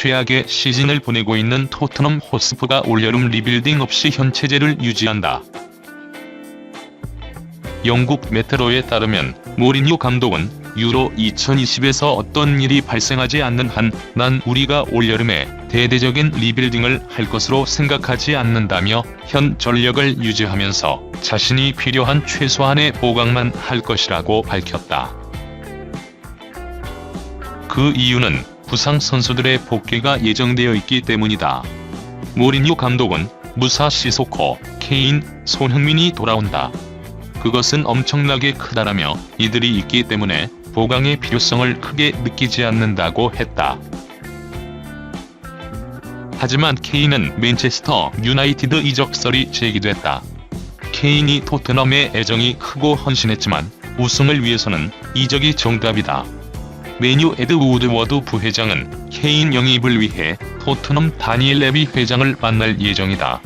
최악의 시즌을 보내고 있는 토트넘 호스퍼가 올여름 리빌딩 없이 현 체제를 유지한다. 영국 메트로에 따르면 모리뉴 감독은 유로 2020에서 어떤 일이 발생하지 않는 한 난 우리가 올여름에 대대적인 리빌딩을 할 것으로 생각하지 않는다며 현 전력을 유지하면서 자신이 필요한 최소한의 보강만 할 것이라고 밝혔다. 그 이유는 부상 선수들의 복귀가 예정되어 있기 때문이다. 모리뉴 감독은 무사 시 소코, 케인, 손흥민이 돌아온다. 그것은 엄청나게 크다라며 이들이 있기 때문에 보강의 필요성을 크게 느끼지 않는다고 했다. 하지만 케인은 맨체스터 유나이티드 이적설이 제기됐다. 케인이 토트넘의 애정이 크고 헌신했지만 우승을 위해서는 이적이 정답이다. 메뉴 에드 우드워드 부회장은 케인 영입을 위해 토트넘 다니엘 레비 회장을 만날 예정이다.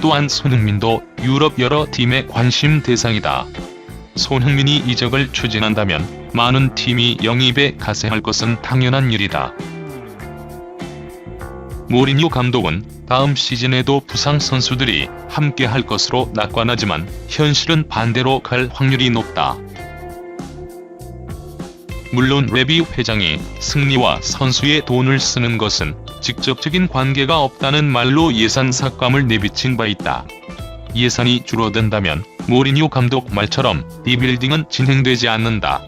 또한 손흥민도 유럽 여러 팀의 관심 대상이다. 손흥민이 이적을 추진한다면 많은 팀이 영입에 가세할 것은 당연한 일이다. 모리뉴 감독은 다음 시즌에도 부상 선수들이 함께 할 것으로 낙관하지만 현실은 반대로 갈 확률이 높다. 물론 레비 회장이 승리와 선수의 돈을 쓰는 것은 직접적인 관계가 없다는 말로 예산 삭감을 내비친 바 있다. 예산이 줄어든다면 모리뉴 감독 말처럼 리빌딩은 진행되지 않는다.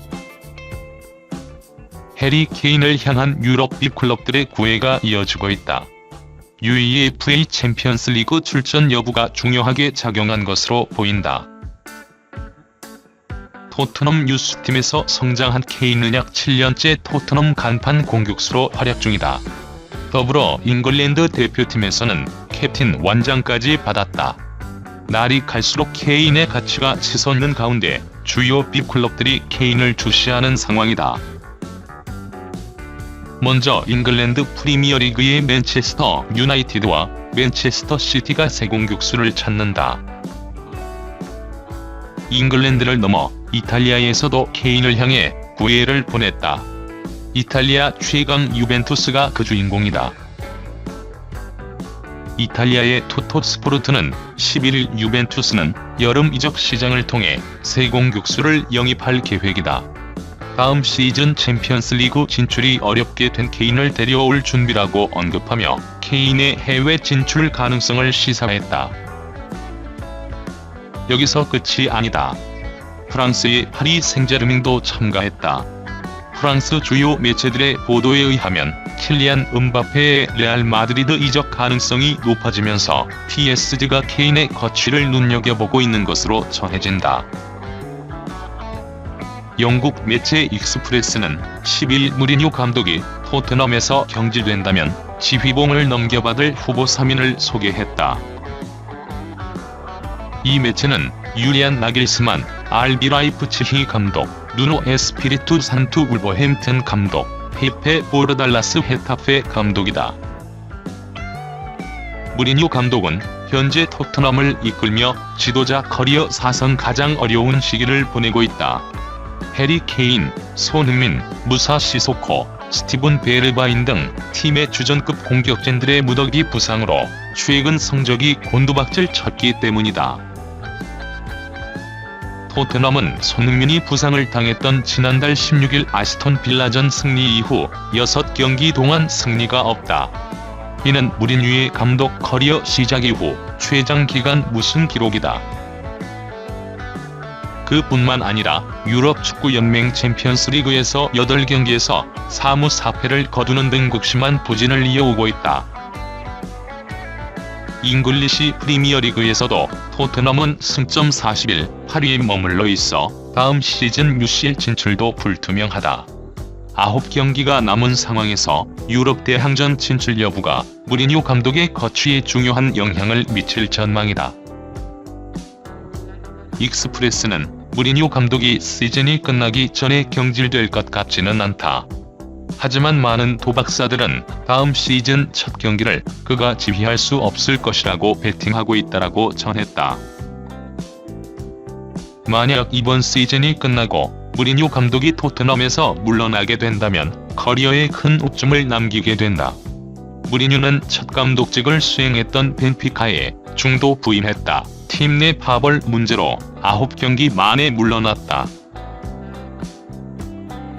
해리 케인을 향한 유럽 빅 클럽들의 구애가 이어지고 있다. UEFA 챔피언스 리그 출전 여부가 중요하게 작용한 것으로 보인다. 토트넘 유스팀에서 성장한 케인은 약 7년째 토트넘 간판 공격수로 활약 중이다. 더불어 잉글랜드 대표팀에서는 캡틴 완장까지 받았다. 날이 갈수록 케인의 가치가 치솟는 가운데 주요 빅클럽들이 케인을 주시하는 상황이다. 먼저 잉글랜드 프리미어리그의 맨체스터 유나이티드와 맨체스터 시티가 새 공격수를 찾는다. 잉글랜드를 넘어 이탈리아에서도 케인을 향해 구애를 보냈다. 이탈리아 최강 유벤투스가 그 주인공이다. 이탈리아의 토토스포르트는 11일 유벤투스는 여름 이적 시장을 통해 새 공격수를 영입할 계획이다. 다음 시즌 챔피언스 리그 진출이 어렵게 된 케인을 데려올 준비라고 언급하며 케인의 해외 진출 가능성을 시사했다. 여기서 끝이 아니다. 프랑스의 파리 생제르맹도 참가했다. 프랑스 주요 매체들의 보도에 의하면 킬리안 음바페의 레알 마드리드 이적 가능성이 높아지면서 PSG가 케인의 거취를 눈여겨보고 있는 것으로 전해진다. 영국 매체 익스프레스는 10일 무리뉴 감독이 토트넘에서 경질된다면 지휘봉을 넘겨받을 후보 3인을 소개했다. 이 매체는 유리안 나길스만, 알비 라이프치히 감독, 누노 에스피리투 산투 울버햄튼 감독, 페페 보르달라스 헤타페 감독이다. 무리뉴 감독은 현재 토트넘을 이끌며 지도자 커리어 사상 가장 어려운 시기를 보내고 있다. 해리 케인, 손흥민, 무사 시소코, 스티븐 베르바인 등 팀의 주전급 공격진들의 무더기 부상으로 최근 성적이 곤두박질 쳤기 때문이다. 토트넘은 손흥민이 부상을 당했던 지난달 16일 아스톤 빌라전 승리 이후 6경기 동안 승리가 없다. 이는 무리뉴의 감독 커리어 시작 이후 최장 기간 무승 기록이다. 그뿐만 아니라 유럽 축구연맹 챔피언스 리그에서 8경기에서 사무 4패를 거두는 등 극심한 부진을 이어오고 있다. 잉글리시 프리미어리그에서도 토트넘은 승점 41, 8위에 머물러 있어 다음 시즌 UCL 진출도 불투명하다. 9경기가 남은 상황에서 유럽 대항전 진출 여부가 무리뉴 감독의 거취에 중요한 영향을 미칠 전망이다. 익스프레스는 무리뉴 감독이 시즌이 끝나기 전에 경질될 것 같지는 않다. 하지만 많은 도박사들은 다음 시즌 첫 경기를 그가 지휘할 수 없을 것이라고 베팅하고 있다라고 전했다. 만약 이번 시즌이 끝나고 무리뉴 감독이 토트넘에서 물러나게 된다면 커리어에 큰 옥점을 남기게 된다. 무리뉴는 첫 감독직을 수행했던 벤피카에 중도 부임했다. 팀 내 파벌 문제로 9경기 만에 물러났다.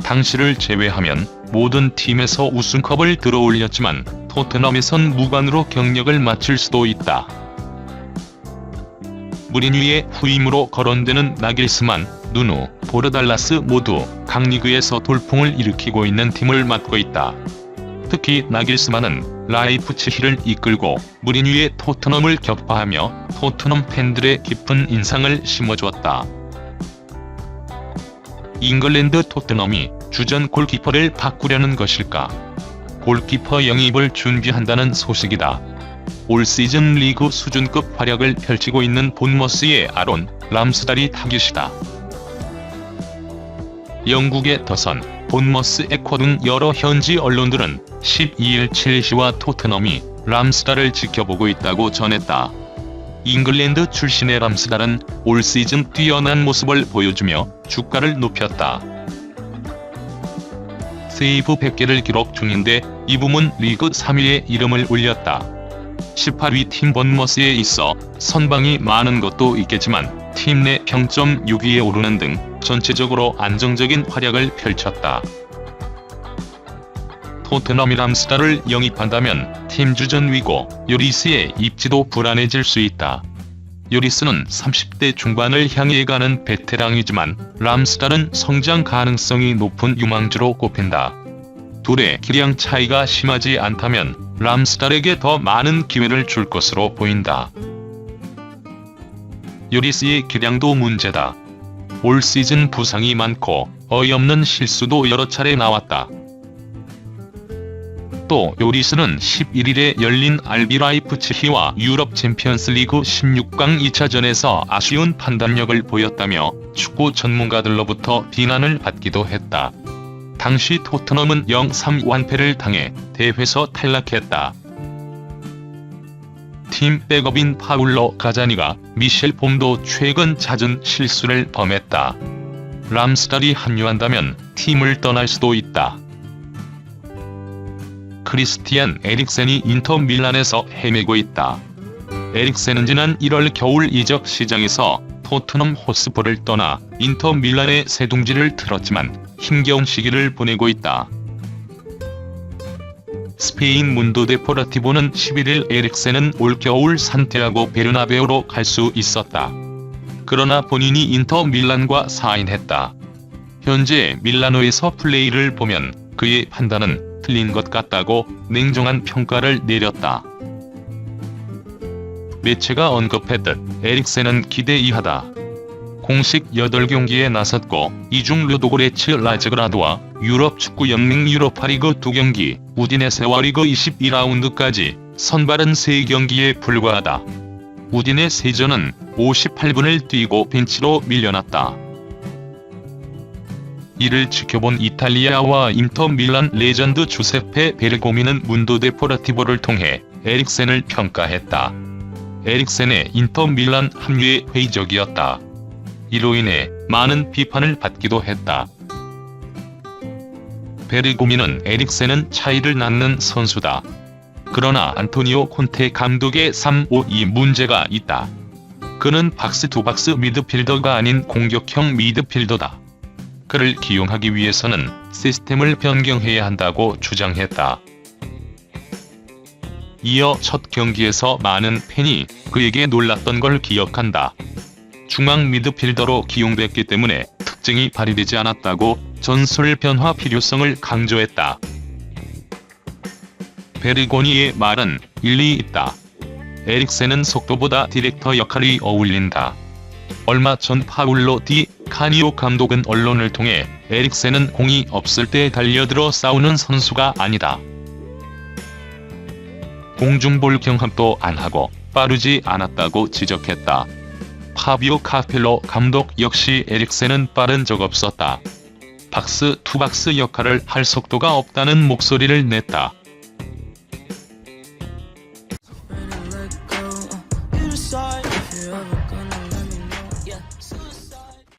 당시를 제외하면 모든 팀에서 우승컵을 들어올렸지만 토트넘에선 무관으로 경력을 마칠 수도 있다. 무리뉴의 후임으로 거론되는 나길스만, 누누, 보르달라스 모두 강리그에서 돌풍을 일으키고 있는 팀을 맡고 있다. 특히 나길스만은 라이프치히를 이끌고 무리뉴의 토트넘을 격파하며 토트넘 팬들의 깊은 인상을 심어주었다. 잉글랜드 토트넘이 주전 골키퍼를 바꾸려는 것일까? 골키퍼 영입을 준비한다는 소식이다. 올 시즌 리그 수준급 활약을 펼치고 있는 본머스의 아론 람스달이 타깃이다. 영국의 더선, 본머스 에코 등 여러 현지 언론들은 12일 첼시와 토트넘이 람스달을 지켜보고 있다고 전했다. 잉글랜드 출신의 람스달은 올 시즌 뛰어난 모습을 보여주며 주가를 높였다. 세이브 100개를 기록 중인데 이 부문 리그 3위에 이름을 올렸다. 18위 팀 번머스에 있어 선방이 많은 것도 있겠지만 팀 내 평점 6위에 오르는 등 전체적으로 안정적인 활약을 펼쳤다. 토트넘이 람스달을 영입한다면 팀 주전 위고 요리스의 입지도 불안해질 수 있다. 요리스는 30대 중반을 향해 가는 베테랑이지만 람스달은 성장 가능성이 높은 유망주로 꼽힌다. 둘의 기량 차이가 심하지 않다면 람스달에게 더 많은 기회를 줄 것으로 보인다. 요리스의 기량도 문제다. 올 시즌 부상이 많고 어이없는 실수도 여러 차례 나왔다. 또 요리스는 11일에 열린 알비 라이프치히와 유럽 챔피언스 리그 16강 2차전에서 아쉬운 판단력을 보였다며 축구 전문가들로부터 비난을 받기도 했다. 당시 토트넘은 0-3 완패를 당해 대회에서 탈락했다. 팀 백업인 파울로 가자니가 미셸 봄도 최근 잦은 실수를 범했다. 람스달이 합류한다면 팀을 떠날 수도 있다. 크리스티안 에릭센이 인터 밀란에서 헤매고 있다. 에릭센은 지난 1월 겨울 이적 시장에서 토트넘 호스퍼를 떠나 인터 밀란의 새둥지를 틀었지만 힘겨운 시기를 보내고 있다. 스페인 문도 데포라티보는 11일 에릭센은 올겨울 산티아고 베르나베오로 갈 수 있었다. 그러나 본인이 인터 밀란과 사인했다. 현재 밀라노에서 플레이를 보면 그의 판단은 틀린 것 같다고 냉정한 평가를 내렸다. 매체가 언급했듯 에릭센은 기대 이하다. 공식 8경기에 나섰고 이중 르도고레츠 라즈그라드와 유럽 축구 연맹 유로파리그 2경기, 우디네세와 리그 22라운드까지 선발은 3경기에 불과하다. 우디네 세전은 58분을 뛰고 벤치로 밀려났다. 이를 지켜본 이탈리아와 인터 밀란 레전드 주세페 베르고미는 문도 데 포라티보를 통해 에릭센을 평가했다. 에릭센의 인터 밀란 합류에 회의적이었다. 이로 인해 많은 비판을 받기도 했다. 베르고미는 에릭센은 차이를 낳는 선수다. 그러나 안토니오 콘테 감독의 3-5-2 문제가 있다. 그는 박스 투 박스 미드필더가 아닌 공격형 미드필더다. 그를 기용하기 위해서는 시스템을 변경해야 한다고 주장했다. 이어 첫 경기에서 많은 팬이 그에게 놀랐던 걸 기억한다. 중앙 미드필더로 기용됐기 때문에 특징이 발휘되지 않았다고 전술 변화 필요성을 강조했다. 베르고니의 말은 일리 있다. 에릭센은 속도보다 디렉터 역할이 어울린다. 얼마 전 파울로 디 카니오 감독은 언론을 통해 에릭센은 공이 없을 때 달려들어 싸우는 선수가 아니다. 공중볼 경험도 안 하고 빠르지 않았다고 지적했다. 파비오 카펠로 감독 역시 에릭센은 빠른 적 없었다. 박스 투박스 역할을 할 속도가 없다는 목소리를 냈다.